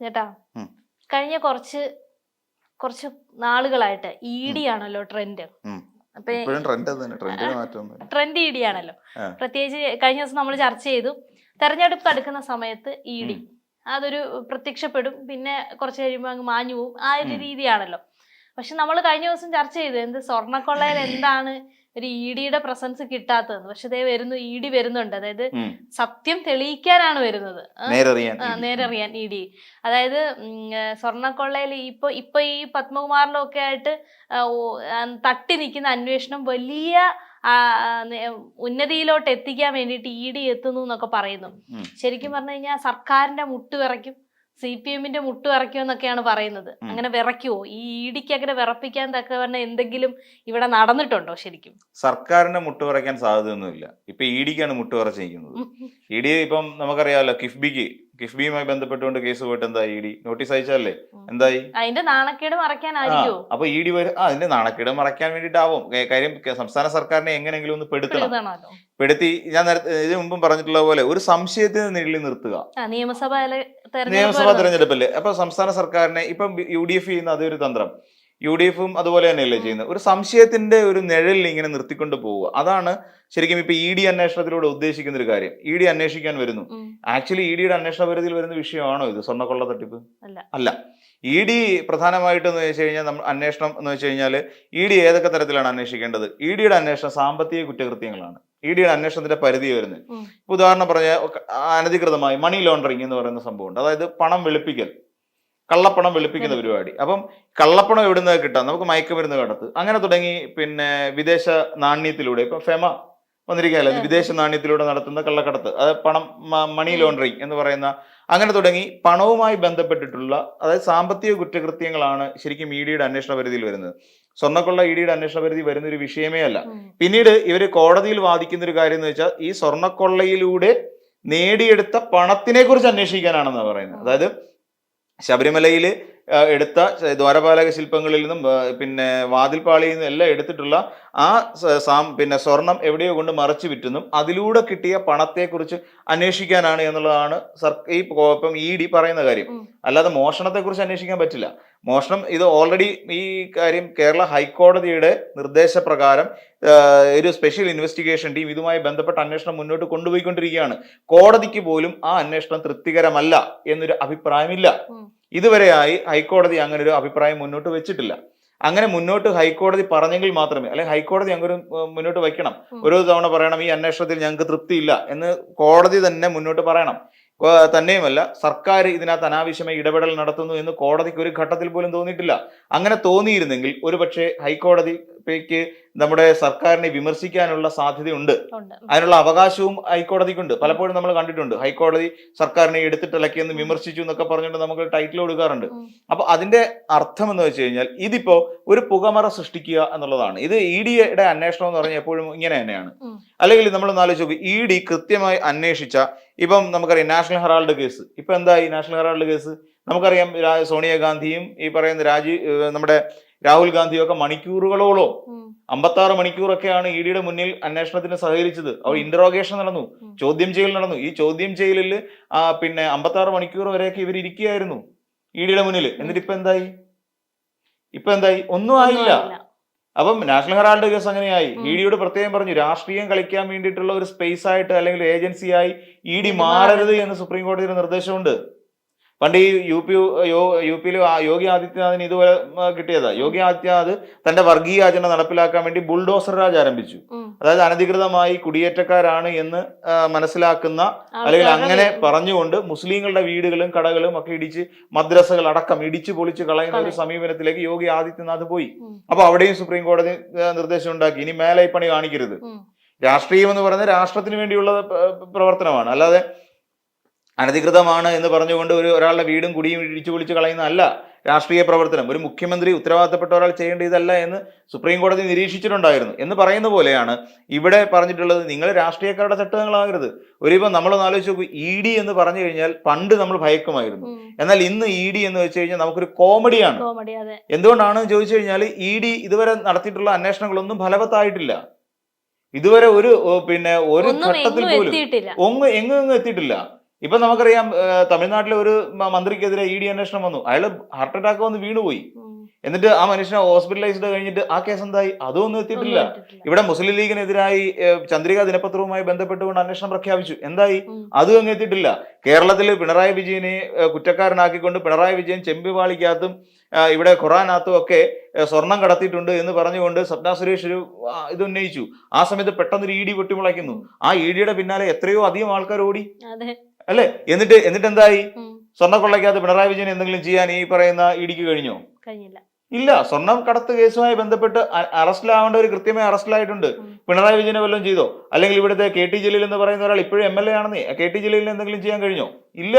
ചേട്ടാ കഴിഞ്ഞ കുറച്ച് കുറച്ച് നാളുകളായിട്ട് ഇ ഡി ആണല്ലോ ട്രെൻഡ് ട്രെൻഡ് ഇ ഡി ആണല്ലോ പ്രത്യേകിച്ച് കഴിഞ്ഞ ദിവസം നമ്മൾ ചർച്ച ചെയ്തു. തെരഞ്ഞെടുപ്പ് അടുക്കുന്ന സമയത്ത് ഇ ഡി അതൊരു പ്രത്യക്ഷപ്പെടും. പിന്നെ കുറച്ച് കഴിയുമ്പോൾ അങ്ങ് മാഞ്ഞു പോവും ആ ഒരു രീതിയാണല്ലോ. പക്ഷെ നമ്മൾ കഴിഞ്ഞ ദിവസം ചർച്ച ചെയ്തു എന്ത്? സ്വർണക്കൊള്ളയിൽ എന്താണ് ഒരു ഇ ഡിയുടെ പ്രസൻസ് കിട്ടാത്തതെന്ന്. പക്ഷെ ദേ വരുന്നു ഇ ഡി വരുന്നുണ്ട്. അതായത് സത്യം തെളിയിക്കാനാണ് വരുന്നത്? നേരറിയാൻ ഇ ഡി. അതായത് സ്വർണക്കൊള്ളയിൽ ഇപ്പൊ ഇപ്പൊ ഈ പത്മകുമാറിലും ഒക്കെ ആയിട്ട് തട്ടി നിൽക്കുന്ന അന്വേഷണം വലിയ ഉന്നതിയിലോട്ട് എത്തിക്കാൻ വേണ്ടിയിട്ട് ഇ ഡി എത്തുന്നു എന്നൊക്കെ പറയുന്നു. ശരിക്കും പറഞ്ഞു കഴിഞ്ഞാൽ സർക്കാരിന്റെ മുട്ട് വിറയ്ക്കും. സി പി എമ്മിന്റെ മുട്ട് വിറയ്ക്കും എന്നൊക്കെയാണ് പറയുന്നത് അങ്ങനെ വിറയ്ക്കുവോ? ഈ ഇ ഡിക്ക് അങ്ങനെ വിറപ്പിക്കാൻ തക്ക പറഞ്ഞ എന്തെങ്കിലും ഇവിടെ നടന്നിട്ടുണ്ടോ ശരിക്കും? സർക്കാരിന്റെ സർക്കാരിനെ മുട്ടുപറയ്ക്കാൻ സാധ്യതയൊന്നുമില്ല. ഇപ്പൊ ഇ ഡിക്കാണ് മുട്ടുപറച്ചിരിക്കുന്നത് ഇ ഡി ഇപ്പം നമുക്കറിയാമല്ലോ കിഫ്ബിക്ക് കിഫ്ബിയുമായി ബന്ധപ്പെട്ടുകൊണ്ട് കേസ് പോയിട്ട് എന്താ ഇ ഡി? നോട്ടീസ് അയച്ചല്ലേ. എന്തായി? അതിന്റെ നാണക്കേട് ആ, മറയ്ക്കാനായിരിക്കുമോ അപ്പൊ ഇ ഡി വരും ആ അതിന്റെ നാണക്കേട് മറയ്ക്കാൻ വേണ്ടിയിട്ടാവും. ഏ, കാര്യം സംസ്ഥാന സർക്കാരിനെ എങ്ങനെയെങ്കിലും ഒന്ന് പെടുത്തണം. പെടുത്തി ഞാൻ നേരത്തെ ഇതിനു മുമ്പും പറഞ്ഞിട്ടുള്ള പോലെ ഒരു സംശയത്തിന് നിഴലിൽ നിർത്തുക. നിയമസഭ നിയമസഭാ തെരഞ്ഞെടുപ്പ് തെരഞ്ഞെടുപ്പല്ലേ? അപ്പൊ സംസ്ഥാന സർക്കാരിനെ ഇപ്പം യു ഡി എഫ് ചെയ്യുന്ന അതേ ഒരു തന്ത്രം. യു ഡി എഫും അതുപോലെ തന്നെയല്ലേ ചെയ്യുന്നത്? ഒരു സംശയത്തിന്റെ ഒരു നിഴലിൽ ഇങ്ങനെ നിർത്തിക്കൊണ്ട് പോവുക. അതാണ് ശരിക്കും ഇപ്പൊ ഇ ഡി അന്വേഷണത്തിലൂടെ ഉദ്ദേശിക്കുന്ന ഒരു കാര്യം. ഇ ഡി അന്വേഷിക്കാൻ വരുന്നു. ആക്ച്വലി ഇ ഡിയുടെ അന്വേഷണ പരിധിയിൽ വരുന്ന വിഷയമാണോ ഇത്? സ്വർണക്കൊള്ള തട്ടിപ്പ്? അല്ല. ഇ ഡി പ്രധാനമായിട്ടും എന്ന് വെച്ച് കഴിഞ്ഞാൽ നമ്മൾ അന്വേഷണം എന്ന് വെച്ച് കഴിഞ്ഞാൽ ഇ ഡി ഏതൊക്കെ തരത്തിലാണ് അന്വേഷിക്കേണ്ടത്? ഇ ഡിയുടെ അന്വേഷണം സാമ്പത്തിക കുറ്റകൃത്യങ്ങളാണ്. ഇ ഡിയുടെ അന്വേഷണത്തിന്റെ പരിധി വരുന്നത്. ഇപ്പൊ ഉദാഹരണം പറഞ്ഞ അനധികൃതമായി മണി ലോണ്ടറിങ് എന്ന് പറയുന്ന സംഭവമുണ്ട്. അതായത് പണം വെളുപ്പിക്കൽ. കള്ളപ്പണം വെളുപ്പിക്കുന്ന പരിപാടി. അപ്പം കള്ളപ്പണം എവിടുന്ന് കിട്ടാം? നമുക്ക് മയക്കുമരുന്ന് കടത്ത് അങ്ങനെ തുടങ്ങി പിന്നെ വിദേശ നാണ്യത്തിലൂടെ ഇപ്പൊ ഫെമ വന്നിരിക്കുകയല്ലേ? വിദേശ നാണ്യത്തിലൂടെ നടത്തുന്ന കള്ളക്കടത്ത്. അത് പണം മണി ലോണ്ടറിങ് എന്ന് പറയുന്ന അങ്ങനെ തുടങ്ങി പണവുമായി ബന്ധപ്പെട്ടിട്ടുള്ള അതായത് സാമ്പത്തിക കുറ്റകൃത്യങ്ങളാണ് ശരിക്കും ഇ ഡിയുടെ അന്വേഷണ പരിധിയിൽ വരുന്നത്. സ്വർണക്കൊള്ള ഇ ഡിയുടെ അന്വേഷണ പരിധി വരുന്ന ഒരു വിഷയമേ അല്ല. പിന്നീട് ഇവർ കോടതിയിൽ വാദിക്കുന്ന ഒരു കാര്യം എന്ന് വെച്ചാൽ ഈ സ്വർണക്കൊള്ളയിലൂടെ നേടിയെടുത്ത പണത്തിനെ കുറിച്ച് അന്വേഷിക്കാനാണെന്നാണ് പറയുന്നത്. അതായത് ശബരിമലയിൽ എടുത്ത ദ്വാരപാലക ശില്പങ്ങളിൽ നിന്നും പിന്നെ വാതിൽപ്പാളിയിൽ നിന്നും എല്ലാം എടുത്തിട്ടുള്ള ആ സാം- പിന്നെ സ്വർണം എവിടെയോ കൊണ്ട് മറച്ചു വിറ്റുന്നും. അതിലൂടെ കിട്ടിയ പണത്തെക്കുറിച്ച് അന്വേഷിക്കാനാണ് എന്നുള്ളതാണ് സർ ഈ ഇപ്പം ഇ ഡി പറയുന്ന കാര്യം. അല്ലാതെ മോഷണത്തെക്കുറിച്ച് അന്വേഷിക്കാൻ പറ്റില്ല. മോഷണം. ഇത് ഓൾറെഡി ഈ കാര്യം കേരള ഹൈക്കോടതിയുടെ നിർദ്ദേശപ്രകാരം ഒരു സ്പെഷ്യൽ ഇൻവെസ്റ്റിഗേഷൻ ടീം ഇതുമായി ബന്ധപ്പെട്ട അന്വേഷണം മുന്നോട്ട് കൊണ്ടുപോയിക്കൊണ്ടിരിക്കുകയാണ്. കോടതിക്ക് പോലും ആ അന്വേഷണം തൃപ്തികരമല്ല എന്നൊരു അഭിപ്രായമില്ല. ഇതുവരെയായി ഹൈക്കോടതി അങ്ങനെ ഒരു അഭിപ്രായം മുന്നോട്ട് വെച്ചിട്ടില്ല. അങ്ങനെ മുന്നോട്ട് ഹൈക്കോടതി പറഞ്ഞെങ്കിൽ മാത്രമേ അല്ലെങ്കിൽ ഹൈക്കോടതി അങ്ങനെ മുന്നോട്ട് വയ്ക്കണം. ഓരോ ഒരു തവണ പറയണം ഈ അന്വേഷണത്തിൽ ഞങ്ങൾക്ക് തൃപ്തിയില്ല എന്ന് കോടതി തന്നെ മുന്നോട്ട് പറയണം. തന്നെയുമല്ല സർക്കാർ ഇതിനകത്ത് അനാവശ്യമായി ഇടപെടൽ നടത്തുന്നു എന്ന് കോടതിക്ക് ഒരു ഘട്ടത്തിൽ പോലും തോന്നിയിട്ടില്ല. അങ്ങനെ തോന്നിയിരുന്നെങ്കിൽ ഒരുപക്ഷെ ഹൈക്കോടതിക്ക് നമ്മുടെ സർക്കാരിനെ വിമർശിക്കാനുള്ള സാധ്യതയുണ്ട്. അതിനുള്ള അവകാശവും ഹൈക്കോടതിക്കുണ്ട്. പലപ്പോഴും നമ്മൾ കണ്ടിട്ടുണ്ട് ഹൈക്കോടതി സർക്കാരിനെ എടുത്തിട്ടിളക്കിയെന്ന് വിമർശിച്ചു എന്നൊക്കെ പറഞ്ഞിട്ട് നമുക്ക് ടൈറ്റിൽ കൊടുക്കാറുണ്ട്. അപ്പൊ അതിന്റെ അർത്ഥം എന്ന് വെച്ച് കഴിഞ്ഞാൽ ഇതിപ്പോ ഒരു പുകമറ സൃഷ്ടിക്കുക എന്നുള്ളതാണ്. ഇത് ഇ ഡിയുടെ അന്വേഷണം എന്ന് പറഞ്ഞാൽ എപ്പോഴും ഇങ്ങനെ തന്നെയാണ്. അല്ലെങ്കിൽ നമ്മൾ നാലോചിച്ച് നോക്കി ഇ ഡി കൃത്യമായി അന്വേഷിച്ച ഇപ്പം നമുക്കറിയാം നാഷണൽ ഹെറാൾഡ് കേസ്. ഇപ്പൊ എന്തായി നാഷണൽ ഹെറാൾഡ് കേസ്? നമുക്കറിയാം സോണിയാഗാന്ധിയും ഈ പറയുന്ന രാജീവ് നമ്മുടെ രാഹുൽ ഗാന്ധിയും ഒക്കെ മണിക്കൂറുകളോളം. അമ്പത്തി ആറ് മണിക്കൂറൊക്കെയാണ് ഇ ഡിയുടെ മുന്നിൽ അന്വേഷണത്തിന് സഹകരിച്ചത്. അവർ ഇന്ററോഗേഷൻ നടന്നു. ചോദ്യം ചെയ്യൽ നടന്നു. ഈ ചോദ്യം ചെയ്യലിൽ ആ പിന്നെ അമ്പത്തി ആറ് മണിക്കൂർ വരെയൊക്കെ ഇവർ ഇരിക്കുകയായിരുന്നു ഇ ഡിയുടെ മുന്നിൽ എന്നിട്ട് ഇപ്പൊ എന്തായി? ഇപ്പൊ എന്തായി? ഒന്നും ആയില്ല. അപ്പം നാഷണൽ ഹെറാൾഡ് കേസ് അങ്ങനെയായി. ഇ ഡിയോട് പ്രത്യേകം പറഞ്ഞു രാഷ്ട്രീയം കളിക്കാൻ വേണ്ടിയിട്ടുള്ള ഒരു സ്പേസ് ആയിട്ട് അല്ലെങ്കിൽ ഏജൻസിയായി ഇ ഡി മാറരുത്. എന്ന് സുപ്രീം കോടതിയുടെ നിർദ്ദേശമുണ്ട്. പണ്ട് ഈ യു പി യു പിയിൽ യോഗി ആദിത്യനാഥിന് ഇതുപോലെ കിട്ടിയതാ. യോഗി ആദിത്യനാഥ് തന്റെ വർഗീയ അജണ്ട നടപ്പിലാക്കാൻ വേണ്ടി ബുൾഡോസർ രാജ് ആരംഭിച്ചു. അതായത് അനധികൃതമായി കുടിയേറ്റക്കാരാണ് എന്ന് മനസ്സിലാക്കുന്ന അല്ലെങ്കിൽ അങ്ങനെ പറഞ്ഞുകൊണ്ട് മുസ്ലിങ്ങളുടെ വീടുകളും കടകളും ഒക്കെ ഇടിച്ച് മദ്രസകൾ അടക്കം ഇടിച്ചു പൊളിച്ച് കളയുന്ന ഒരു. സമീപനത്തിലേക്ക് യോഗി ആദിത്യനാഥ് പോയി. അപ്പൊ അവിടെയും സുപ്രീം കോടതി നിർദ്ദേശം ഉണ്ടാക്കി ഇനി മേലെ പണി കാണിക്കരുത്. രാഷ്ട്രീയം എന്ന് പറയുന്നത് രാഷ്ട്രത്തിന് വേണ്ടിയുള്ള പ്രവർത്തനമാണ്. അല്ലാതെ അനധികൃതമാണ് എന്ന് പറഞ്ഞുകൊണ്ട് ഒരു ഒരാളുടെ വീടും കുടിയും ഇടിച്ചു പൊളിച്ച് കളയുന്നതല്ല രാഷ്ട്രീയ പ്രവർത്തനം. ഒരു മുഖ്യമന്ത്രി ഉത്തരവാദിത്തപ്പെട്ട ഒരാൾ ചെയ്യേണ്ട ഇതല്ല എന്ന് സുപ്രീം കോടതി നിരീക്ഷിച്ചിട്ടുണ്ടായിരുന്നു. എന്ന് പറയുന്ന പോലെയാണ് ഇവിടെ പറഞ്ഞിട്ടുള്ളത് നിങ്ങൾ രാഷ്ട്രീയക്കാരുടെ ചട്ടങ്ങളാകരുത് ഒരിപ്പം നമ്മളൊന്ന് ആലോചിച്ച് നോക്കൂ ഇ ഡി എന്ന് പറഞ്ഞു കഴിഞ്ഞാൽ പണ്ട് നമ്മൾ ഭയക്കുമായിരുന്നു. എന്നാൽ ഇന്ന് ഇ ഡി എന്ന് വെച്ച് കഴിഞ്ഞാൽ നമുക്കൊരു കോമഡിയാണ്. എന്തുകൊണ്ടാണ് ചോദിച്ചു കഴിഞ്ഞാൽ ഇ ഡി ഇതുവരെ നടത്തിയിട്ടുള്ള അന്വേഷണങ്ങളൊന്നും ഫലവത്തായിട്ടില്ല. ഇതുവരെ ഒരു പിന്നെ ഒരു ഘട്ടത്തിൽ പോലും ഒന്നും എങ്ങും എത്തിയിട്ടില്ല. ഇപ്പൊ നമുക്കറിയാം തമിഴ്നാട്ടിലെ ഒരു മന്ത്രിക്കെതിരെ ഇ ഡി അന്വേഷണം വന്നു. അയാൾ ഹാർട്ട് അറ്റാക്ക് വന്ന് വീണുപോയി. എന്നിട്ട് ആ മനുഷ്യനെ ഹോസ്പിറ്റലൈസ്ഡ് കഴിഞ്ഞിട്ട് ആ കേസ് എന്തായി? അതൊന്നും ഒന്നും എത്തിയിട്ടില്ല. ഇവിടെ മുസ്ലിം ലീഗിനെതിരായി ചന്ദ്രിക ദിനപത്രവുമായി ബന്ധപ്പെട്ടുകൊണ്ട് അന്വേഷണം പ്രഖ്യാപിച്ചു. എന്തായി. അതും അങ്ങ് എത്തിയിട്ടില്ല. കേരളത്തിൽ പിണറായി വിജയനെ കുറ്റക്കാരനാക്കിക്കൊണ്ട് പിണറായി വിജയൻ ചെമ്പിവാളിക്കകത്തും ഇവിടെ ഖുറാനകത്തും ഒക്കെ സ്വർണം കടത്തിയിട്ടുണ്ട് എന്ന് പറഞ്ഞുകൊണ്ട് സ്വപ്ന സുരേഷ് ഒരു ഇത് ഉന്നയിച്ചു. ആ സമയത്ത് പെട്ടെന്ന് ഒരു ഇ ഡി പൊട്ടിമുളയ്ക്കുന്നു. ആ ഇ ഡിയുടെ പിന്നാലെ എത്രയോ അധികം ആൾക്കാർ ഓടി അല്ലേ? എന്നിട്ട് എന്നിട്ട് എന്തായി സ്വർണം സ്വർണക്കൊള്ളയ്ക്കകത്ത് പിണറായി വിജയൻ എന്തെങ്കിലും ചെയ്യാൻ ഈ പറയുന്ന ഇടിക്ക് കഴിഞ്ഞോ? കഴിഞ്ഞില്ല. ഇല്ല സ്വർണം കടത്ത് കേസുമായി ബന്ധപ്പെട്ട് അറസ്റ്റിലാവേണ്ടവർ കൃത്യമായി അറസ്റ്റിലായിട്ടുണ്ട്. പിണറായി വിജയനെ വല്ലതും ചെയ്തോ? അല്ലെങ്കിൽ ഇവിടുത്തെ കെ ടി ജലീൽ എന്ന് പറയുന്ന ഒരാൾ ഇപ്പോഴും എം എൽ എ ആണെന്നേ. കെ ടി ജലീലിന് എന്തെങ്കിലും ചെയ്യാൻ കഴിഞ്ഞോ? ഇല്ല.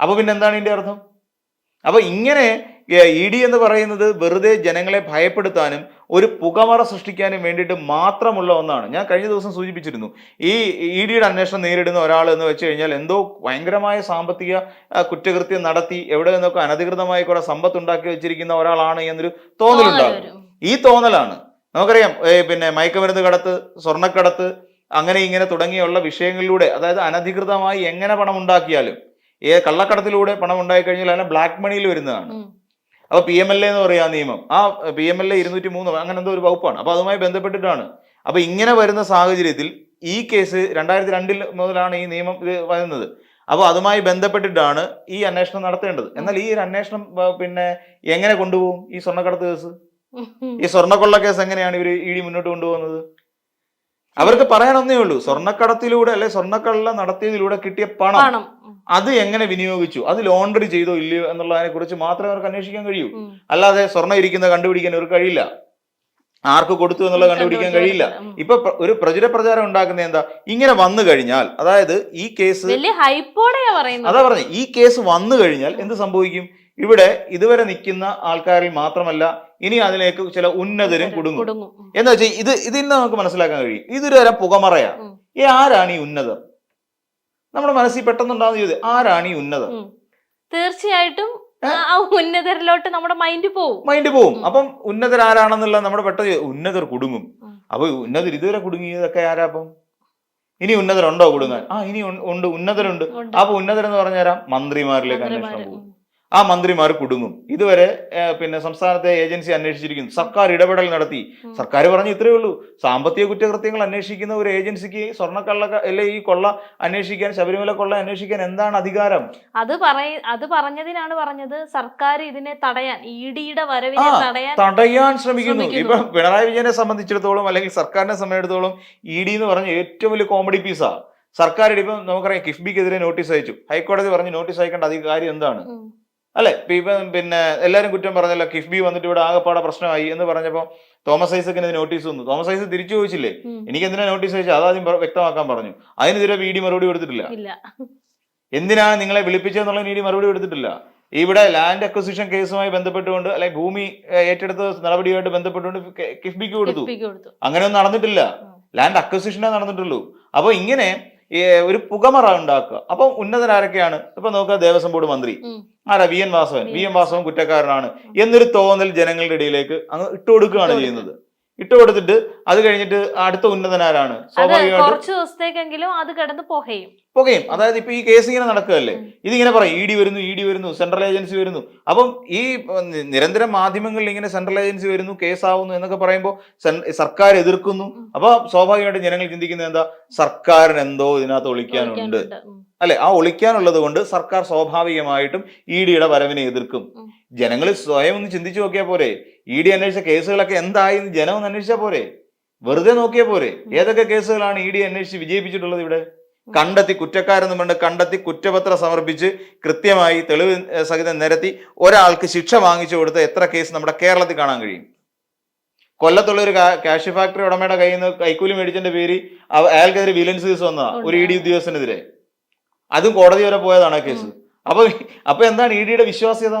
അപ്പൊ പിന്നെ എന്താണ് ഇതിന്റെ അർത്ഥം? അപ്പൊ ഇങ്ങനെ ഇ ഡി എന്ന് പറയുന്നത് വെറുതെ ജനങ്ങളെ ഭയപ്പെടുത്താനും ഒരു പുകമറ സൃഷ്ടിക്കാനും വേണ്ടിയിട്ട് മാത്രമുള്ള ഒന്നാണ്. ഞാൻ കഴിഞ്ഞ ദിവസം സൂചിപ്പിച്ചിരുന്നു. ഈ ഇ ഡിയുടെ അന്വേഷണം നേരിടുന്ന ഒരാൾ എന്ന് വെച്ച് കഴിഞ്ഞാൽ എന്തോ ഭയങ്കരമായ സാമ്പത്തിക കുറ്റകൃത്യം നടത്തി എവിടെ നിന്നൊക്കെ അനധികൃതമായി കുറെ സമ്പത്ത് ഉണ്ടാക്കി വെച്ചിരിക്കുന്ന ഒരാളാണ് എന്നൊരു തോന്നലുണ്ടാകും. ഈ തോന്നലാണ്. നമുക്കറിയാം പിന്നെ മയക്കുമരുന്ന് കടത്ത് സ്വർണക്കടത്ത് അങ്ങനെ ഇങ്ങനെ തുടങ്ങിയുള്ള വിഷയങ്ങളിലൂടെ അതായത് അനധികൃതമായി എങ്ങനെ പണം ഉണ്ടാക്കിയാലും ഏ കള്ളക്കടത്തിലൂടെ പണം ഉണ്ടായി കഴിഞ്ഞാൽ അതിനെ ബ്ലാക്ക് മണിയിൽ വരുന്നതാണ്. ഉം. അപ്പൊ പി എം എൽ എ എന്ന് പറയാ നിയമം. ആ പി എം എൽ എ ഇരുന്നൂറ്റി മൂന്ന് അങ്ങനെ എന്തോ ഒരു വകുപ്പാണ്. അപ്പൊ അതുമായി ബന്ധപ്പെട്ടിട്ടാണ്. അപ്പൊ ഇങ്ങനെ വരുന്ന സാഹചര്യത്തിൽ ഈ കേസ് രണ്ടായിരത്തി രണ്ടിൽ മുതലാണ് ഈ നിയമം ഇത് വരുന്നത്. അപ്പോൾ അതുമായി ബന്ധപ്പെട്ടിട്ടാണ് ഈ അന്വേഷണം നടത്തേണ്ടത്. എന്നാൽ ഈ ഒരു അന്വേഷണം പിന്നെ എങ്ങനെ കൊണ്ടുപോകും? ഈ സ്വർണക്കടത്ത് കേസ്? ഈ സ്വർണക്കൊള്ള കേസ് എങ്ങനെയാണ് ഇവർ ഇ ഡി മുന്നോട്ട് കൊണ്ടുപോകുന്നത്? അവർക്ക് പറയാനൊന്നേ ഉള്ളൂ. സ്വർണക്കടത്തിലൂടെ അല്ലെ സ്വർണക്കള്ള നടത്തിയതിലൂടെ കിട്ടിയ പണം. അത് എങ്ങനെ വിനിയോഗിച്ചു? അത് ലോണ്ടറി ചെയ്തോ ഇല്ലയോ എന്നുള്ളതിനെ കുറിച്ച് മാത്രമേ അവർക്ക് അന്വേഷിക്കാൻ കഴിയൂ. അല്ലാതെ സ്വർണം ഇരിക്കുന്ന കണ്ടുപിടിക്കാൻ അവർക്ക് കഴിയില്ല. ആർക്ക് കൊടുത്തു എന്നുള്ളത് കണ്ടുപിടിക്കാൻ കഴിയില്ല. ഇപ്പൊ ഒരു പ്രചുര പ്രചാരം ഉണ്ടാക്കുന്ന എന്താ? ഇങ്ങനെ വന്നു കഴിഞ്ഞാൽ അതായത് ഈ കേസ് അതാ പറഞ്ഞ ഈ കേസ് വന്നു കഴിഞ്ഞാൽ എന്ത് സംഭവിക്കും? ഇവിടെ ഇതുവരെ നിൽക്കുന്ന ആൾക്കാരിൽ മാത്രമല്ല ഇനി അതിലേക്ക് ചില ഉന്നതരും കുടുങ്ങും. എന്താ എന്ന് വെച്ചാൽ ഇത് ഇതിൽ നിന്ന് നമുക്ക് മനസ്സിലാക്കാൻ കഴിയും. ഇതൊരു തരം പുകമറയാ. ഈ ആരാണ് ഈ ഉന്നതം നമ്മുടെ മനസ്സിൽ പെട്ടെന്നുണ്ടാകുന്ന ചോദ്യം ആരാണ് ഈ ഉന്നത തീർച്ചയായിട്ടും ആ ഉന്നതരിലോട്ട് നമ്മുടെ മൈൻഡ് പോവും. മൈൻഡ് പോവും. അപ്പം ഉന്നതർ ആരാണെന്നുള്ള നമ്മുടെ പെട്ടെന്ന് ഉന്നതർ കുടുങ്ങും. അപ്പൊ ഉന്നതർ ഇതുവരെ കുടുങ്ങിയതൊക്കെ ആരാ അപ്പം? ഇനി ഉന്നതരുണ്ടോ കുടുങ്ങാൻ? ആ ഇനി ഉണ്ട്. ഉന്നതരുണ്ട്. അപ്പൊ ഉന്നതരെന്ന് പറഞ്ഞുതരാം മന്ത്രിമാരിലേക്ക് മന്ത്രിമാര്. അന്വേഷണം പോകും. ആ മന്ത്രിമാർ കുടുങ്ങും. ഇതുവരെ പിന്നെ സംസ്ഥാനത്തെ ഏജൻസി അന്വേഷിച്ചിരിക്കുന്നു. സർക്കാർ ഇടപെടൽ നടത്തി. സർക്കാർ പറഞ്ഞു ഇത്രയേ ഉള്ളൂ. സാമ്പത്തിക കുറ്റകൃത്യങ്ങൾ അന്വേഷിക്കുന്ന ഒരു ഏജൻസിക്ക് സ്വർണക്കള്ള അല്ലെ ഈ കൊള്ള അന്വേഷിക്കാൻ ശബരിമല കൊള്ള അന്വേഷിക്കാൻ എന്താണ് അധികാരം? അത് പറയ അത് പറഞ്ഞതിനാണ് പറഞ്ഞത് സർക്കാർ ഇതിനെ തടയാൻ ഇ ഡിയുടെ വരവിനെ തടയാൻ തടയാൻ ശ്രമിക്കുന്നു. ഇപ്പൊ പിണറായി വിജയനെ സംബന്ധിച്ചിടത്തോളം അല്ലെങ്കിൽ സർക്കാരിനെ സംബന്ധിച്ചിടത്തോളം ഇ ഡി എന്ന് പറഞ്ഞ ഏറ്റവും വലിയ കോമഡി പീസാ സർക്കാർ ഇപ്പം നമുക്കറിയാം കിഫ്ബിക്കെതിരെ നോട്ടീസ് അയച്ചു. ഹൈക്കോടതി പറഞ്ഞ് നോട്ടീസ് അയക്കേണ്ട അധികാരം എന്താണ്. അല്ലെ? ഇപ്പൊ പിന്നെ എല്ലാവരും കുറ്റം പറഞ്ഞല്ലോ കിഫ്ബി വന്നിട്ട് ഇവിടെ ആകെപ്പാടെ പ്രശ്നമായി എന്ന് പറഞ്ഞപ്പോൾ തോമസ് ഐസക്കിന് നോട്ടീസ് വന്നു. തോമസ് ഐസക് തിരിച്ചു ചോദിച്ചില്ലേ? എനിക്ക് എന്തിനാ നോട്ടീസ് അയച്ചത്? അതാദ്യം വ്യക്തമാക്കാൻ പറഞ്ഞു. അതിനെതിരെ വി ഡി മറുപടി കൊടുത്തിട്ടില്ല. എന്തിനാണ് നിങ്ങളെ വിളിപ്പിച്ചതെന്നുള്ള നീതി മറുപടി കൊടുത്തിട്ടില്ല. ഇവിടെ ലാൻഡ് അക്വസിഷൻ കേസുമായി ബന്ധപ്പെട്ടുകൊണ്ട് അല്ലെങ്കിൽ ഭൂമി ഏറ്റെടുത്ത നടപടിയുമായിട്ട് ബന്ധപ്പെട്ടുകൊണ്ട് കിഫ്ബിക്ക് കൊടുത്തു. അങ്ങനെയൊന്നും നടന്നിട്ടില്ല. ലാൻഡ് അക്വസിഷനേ നടന്നിട്ടുള്ളൂ. അപ്പോൾ ഇങ്ങനെ ഒരു പുകമറ ഉണ്ടാക്കുക. അപ്പം ഉന്നതരാരൊക്കെയാണ് ഇപ്പൊ നോക്കുക ദേവസ്വം ബോർഡ് മന്ത്രി. ആരാ? V N Vasavan. V. M N Vasavan കുറ്റക്കാരനാണ്. എന്നൊരു തോന്നൽ ജനങ്ങളുടെ ഇടയിലേക്ക് അങ്ങ് ഇട്ടുകൊടുക്കുകയാണ് ഇട്ട് ചെയ്യുന്നത്. ഇട്ടുകൊടുത്തിട്ട് അത് കഴിഞ്ഞിട്ട് അടുത്ത ഉന്നതനാരാണ് സ്വാഭാവികമായിട്ടും കുറച്ച് ദിവസത്തേക്കെങ്കിലും അത് കിടന്ന് പുകയും. പുകയും. അതായത് ഇപ്പൊ ഈ കേസ് ഇങ്ങനെ നടക്കുകയല്ലേ. ഇതിങ്ങനെ പറയും ഇ ഡി വരുന്നു ഇ ഡി വരുന്നു സെൻട്രൽ ഏജൻസി വരുന്നു. അപ്പം ഈ നിരന്തരം മാധ്യമങ്ങളിൽ ഇങ്ങനെ സെൻട്രൽ ഏജൻസി വരുന്നു കേസാവുന്നു എന്നൊക്കെ പറയുമ്പോൾ സർക്കാർ എതിർക്കുന്നു. അപ്പൊ സ്വാഭാവികമായിട്ടും ജനങ്ങൾ ചിന്തിക്കുന്നത് എന്താ? സർക്കാരിന് എന്തോ ഇതിനകത്ത് ഒളിക്കാനുണ്ട്. അല്ലെ? ആ ഒളിക്കാനുള്ളത് കൊണ്ട് സർക്കാർ സ്വാഭാവികമായിട്ടും ഇ ഡിയുടെ വരവിനെ എതിർക്കും. ജനങ്ങൾ സ്വയം ഒന്ന് ചിന്തിച്ചു നോക്കിയാൽ പോരെ? ഇ ഡി അന്വേഷിച്ച കേസുകളൊക്കെ എന്തായി എന്ന് ജനം ഒന്ന് അന്വേഷിച്ചാൽ പോരെ? വെറുതെ നോക്കിയാൽ പോരെ? ഏതൊക്കെ കേസുകളാണ് ഇ ഡി അന്വേഷിച്ച് വിജയിപ്പിച്ചിട്ടുള്ളത് ഇവിടെ? കണ്ടെത്തി കുറ്റക്കാരെന്ന് പറഞ്ഞ് കണ്ടെത്തി കുറ്റപത്രം സമർപ്പിച്ച് കൃത്യമായി തെളിവ് സഹിതം നിരത്തി ഒരാൾക്ക് ശിക്ഷ വാങ്ങിച്ചു കൊടുത്ത എത്ര കേസ് നമ്മുടെ കേരളത്തിൽ കാണാൻ കഴിയും? കൊല്ലത്തുള്ള ഒരു കാഷ് ഫാക്ടറി ഉടമയുടെ കയ്യിൽ നിന്ന് കൈക്കൂലി മേടിച്ചതിന്റെ പേര് അയാൾക്കെതിരെ വിലൻസ് കേസ് വന്നതാ ഒരു ഇ ഡി ഉദ്യോഗസ്ഥനെതിരെ. അതും കോടതി വരെ പോയതാണ് ആ കേസ് അപ്പൊ അപ്പൊ എന്താണ് ഇ ഡിയുടെ വിശ്വാസ്യത?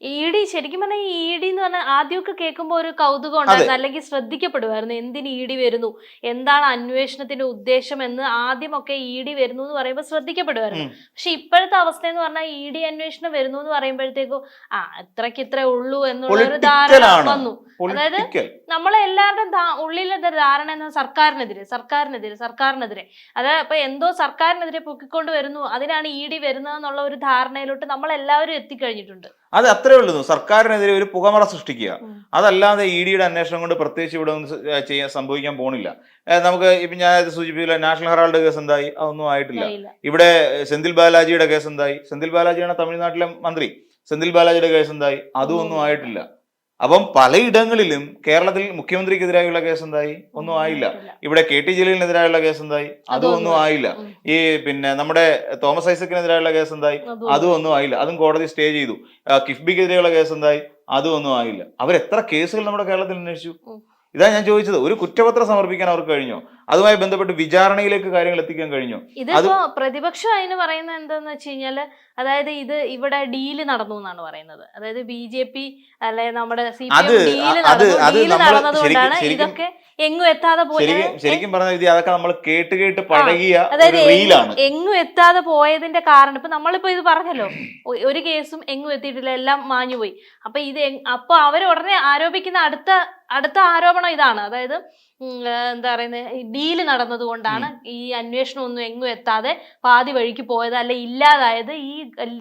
ഇ ഡി ശരിക്കും പറഞ്ഞാൽ ഈ ഇ ഡി എന്ന് പറഞ്ഞാൽ ആദ്യമൊക്കെ കേൾക്കുമ്പോൾ ഒരു കൗതുകം ഉണ്ടായിരുന്നു. അല്ലെങ്കിൽ ശ്രദ്ധിക്കപ്പെടുമായിരുന്നു. എന്തിന് ഇ ഡി വരുന്നു? എന്താണ് അന്വേഷണത്തിന്റെ ഉദ്ദേശം എന്ന് ആദ്യമൊക്കെ ഇ ഡി വരുന്നു എന്ന് പറയുമ്പോൾ ശ്രദ്ധിക്കപ്പെടുമായിരുന്നു. പക്ഷെ ഇപ്പോഴത്തെ അവസ്ഥ എന്ന് പറഞ്ഞാൽ ഇ ഡി അന്വേഷണം വരുന്നു എന്ന് പറയുമ്പോഴത്തേക്കും ആ ഇത്രക്ക് ഇത്രേ ഉള്ളൂ എന്നുള്ള ഒരു ധാരണ വന്നു. അതായത് നമ്മളെല്ലാവരുടെ ഉള്ളിലെ ധാരണ എന്ന സർക്കാരിനെതിരെ സർക്കാരിനെതിരെ സർക്കാരിനെതിരെ. അതായത് ഇപ്പൊ എന്തോ സർക്കാരിനെതിരെ പൊക്കിക്കൊണ്ട് വരുന്നു. അതിനാണ് ഇ ഡി വരുന്നത് എന്നുള്ള ഒരു ധാരണയിലോട്ട് നമ്മളെല്ലാവരും എത്തിക്കഴിഞ്ഞിട്ടുണ്ട്. അത് അത്രേ ഉള്ളൂ. സർക്കാരിനെതിരെ ഒരു പുകമറ സൃഷ്ടിക്കുക. അതല്ലാതെ ഇ ഡിയുടെ അന്വേഷണം കൊണ്ട് പ്രത്യേകിച്ച് ഇവിടെ ഒന്നും ചെയ്യാൻ സംഭവിക്കാൻ പോണില്ല. നമുക്ക് ഇപ്പൊ ഞാൻ സൂചിപ്പിച്ചില്ല നാഷണൽ ഹെറാൾഡ് കേസ് എന്തായി? അതൊന്നും ആയിട്ടില്ല. ഇവിടെ സെന്തിൽ ബാലാജിയുടെ കേസ് എന്തായി? സെന്തിൽ ബാലാജിയാണ് തമിഴ്നാട്ടിലെ മന്ത്രി. സെന്തിൽ ബാലാജിയുടെ കേസ് എന്തായി? അതും ഒന്നും ആയിട്ടില്ല. അപ്പം പലയിടങ്ങളിലും കേരളത്തിൽ മുഖ്യമന്ത്രിക്കെതിരായുള്ള കേസ് എന്തായി ഒന്നും ആയില്ല. ഇവിടെ കെ ടി ജലീലിനെതിരായുള്ള കേസ് എന്തായി അതും ഒന്നും ആയില്ല. ഈ പിന്നെ നമ്മുടെ തോമസ് ഐസക്കിനെതിരായുള്ള കേസ് എന്തായി അതും ഒന്നും ആയില്ല. അതും കോടതി സ്റ്റേ ചെയ്തു. കിഫ്ബിക്കെതിരെയുള്ള കേസ് എന്തായി അതും ഒന്നും ആയില്ല. അവരെത്ര കേസുകൾ നമ്മുടെ കേരളത്തിൽ അന്വേഷിച്ചു. ഇതാ ഞാൻ ചോദിച്ചത് ഒരു കുറ്റപത്രം സമർപ്പിക്കാൻ അവർക്ക് കഴിഞ്ഞോ? അതുമായി ബന്ധപ്പെട്ട് വിചാരണയിലേക്ക് കാര്യങ്ങൾ എത്തിക്കാൻ കഴിഞ്ഞു? ഇതിപ്പോ പ്രതിപക്ഷം അതിന് പറയുന്നത് എന്താന്ന് വെച്ച് കഴിഞ്ഞാൽ അതായത് ഇത് ഇവിടെ ഡീൽ നടന്നു എന്നാണ് പറയുന്നത്. അതായത് ബി ജെ പി അല്ലെ നമ്മുടെ സി പി എം ഡീൽ നടന്നു ഡീൽ നമ്മൾ നടന്നത് ശരിക്കും- കൊണ്ടാണ് ശരിക്കും- ഇതൊക്കെ എങ്ങും എത്താതെ ശരിക്കും പറഞ്ഞ അതൊക്കെ നമ്മൾ കേട്ട് കേട്ട് പഴകിയ അതായത് എങ്ങും- എത്താതെ പോയതിന്റെ കാരണം ഇപ്പൊ നമ്മളിപ്പോ ഇത് പറഞ്ഞല്ലോ ഒരു കേസും എങ്ങും എത്തിയിട്ടില്ല എല്ലാം മാഞ്ഞുപോയി അപ്പൊ ഇത് അപ്പൊ അവർ ഉടനെ ആരോപിക്കുന്ന അടുത്ത അടുത്ത ആരോപണം ഇതാണ്. അതായത് എന്താ പറയുന്നത് ഡീൽ നടന്നത് കൊണ്ടാണ് ഈ അന്വേഷണം ഒന്നും എങ്ങും എത്താതെ പാതി വഴിക്ക് പോയത് അല്ലെ ഇല്ലാതായത് ഈ